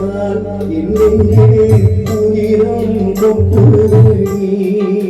நீர் வழிந்தால் என் நெஞ்சே உதிரம்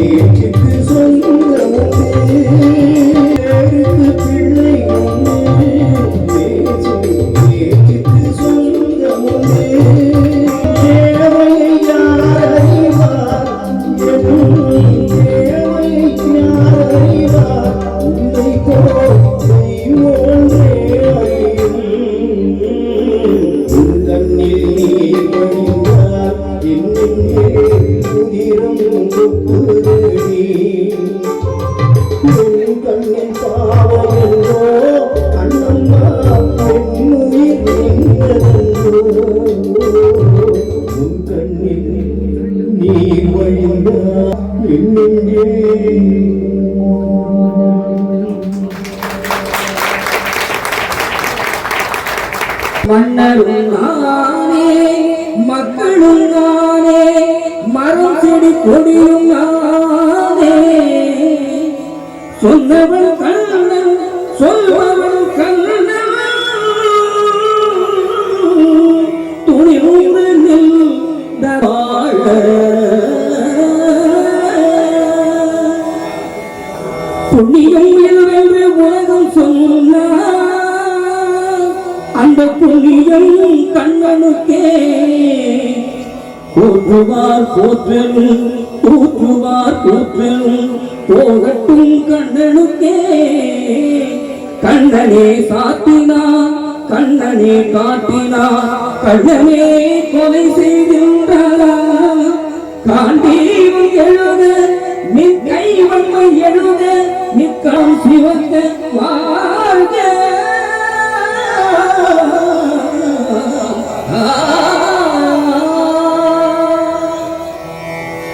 பேச்சுக்கு சொந்த பேருக்கு பிள்ளை பேச்சுக்கு சொந்த தேவையை உன்னை உன் கண்ணில் மன்னரும் நானே மக்களும் நானே மரம் செடி கொடியும் நானே சொன்னவன் கண்ணன் சொல்பவன் கண்ணன். துணிவுண்டு நின்ற புண்ணியம் கண்ணனுக்கே போற்றுவார் போற்றல் போற்றுவார் போற்றல் போகட்டும் கண்ணனுக்கே. கண்ணனே சாத்தினா கண்ணனே காட்டினா கண்ணனே கொலை செய்கின்றாரா? காண்டீவம் எழுத நிற்கை வன்மை எழுத நிற்கம் சிவந்த வா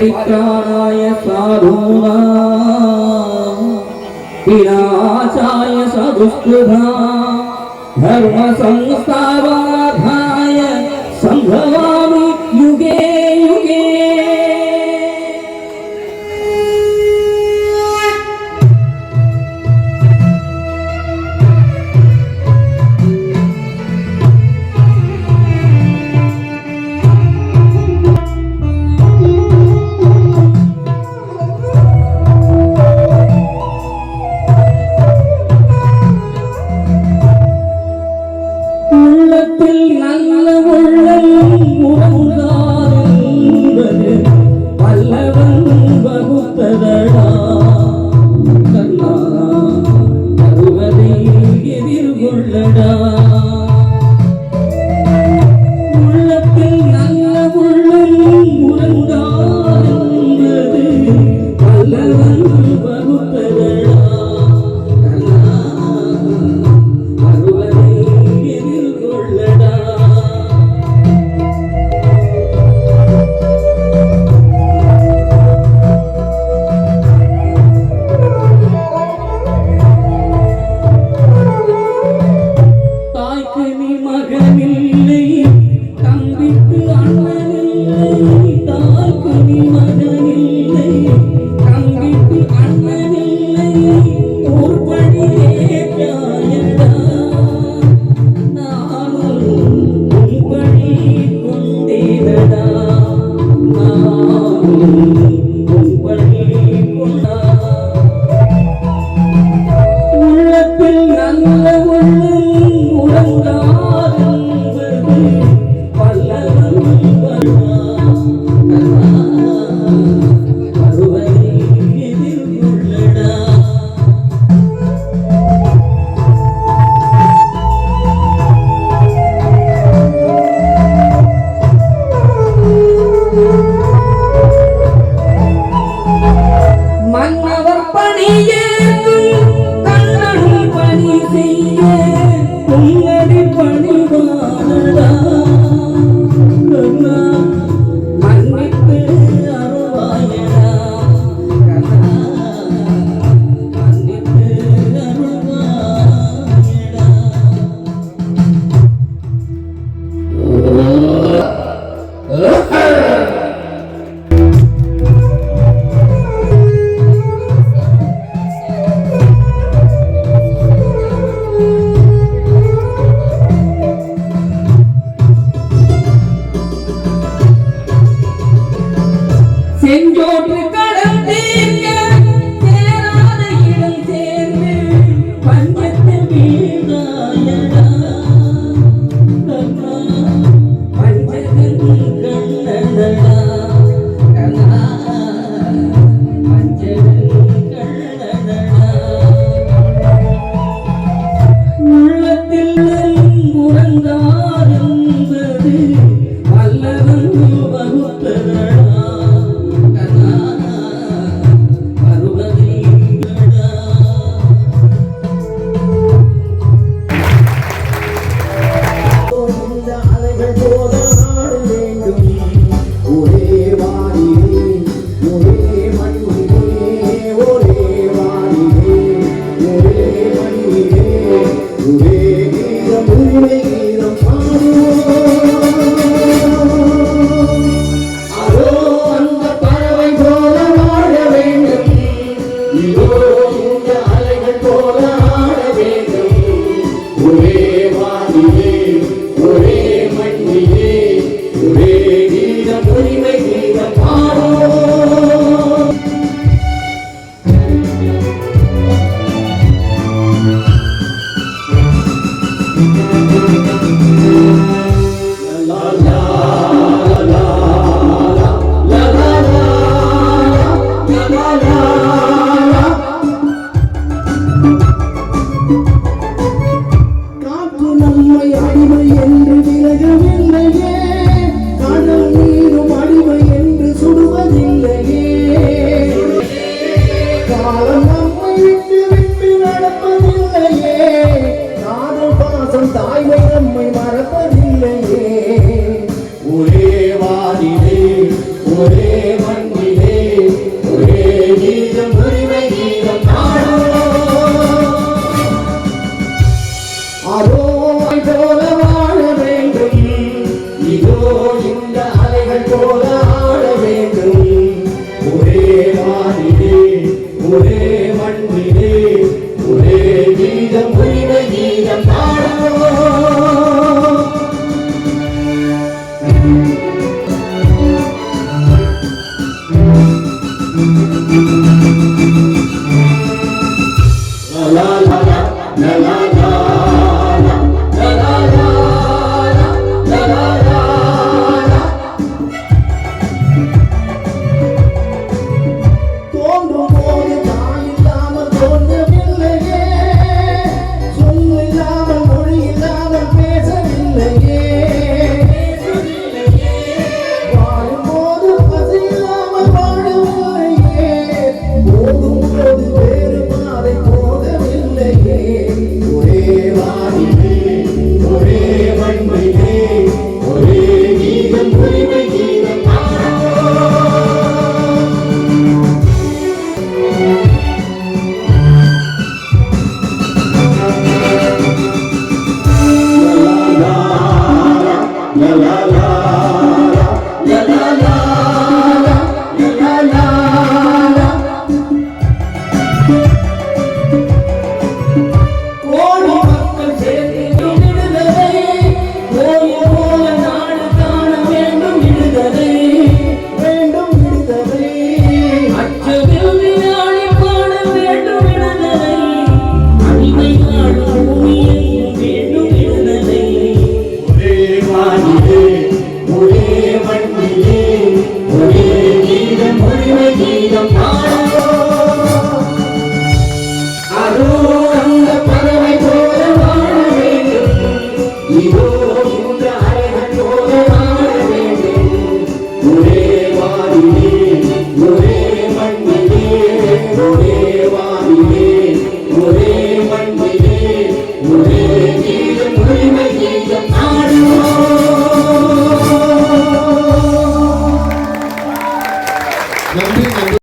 विचाराय साधुवा विनाशाय सदुष्टुभा धर्मसंस्थावा He will.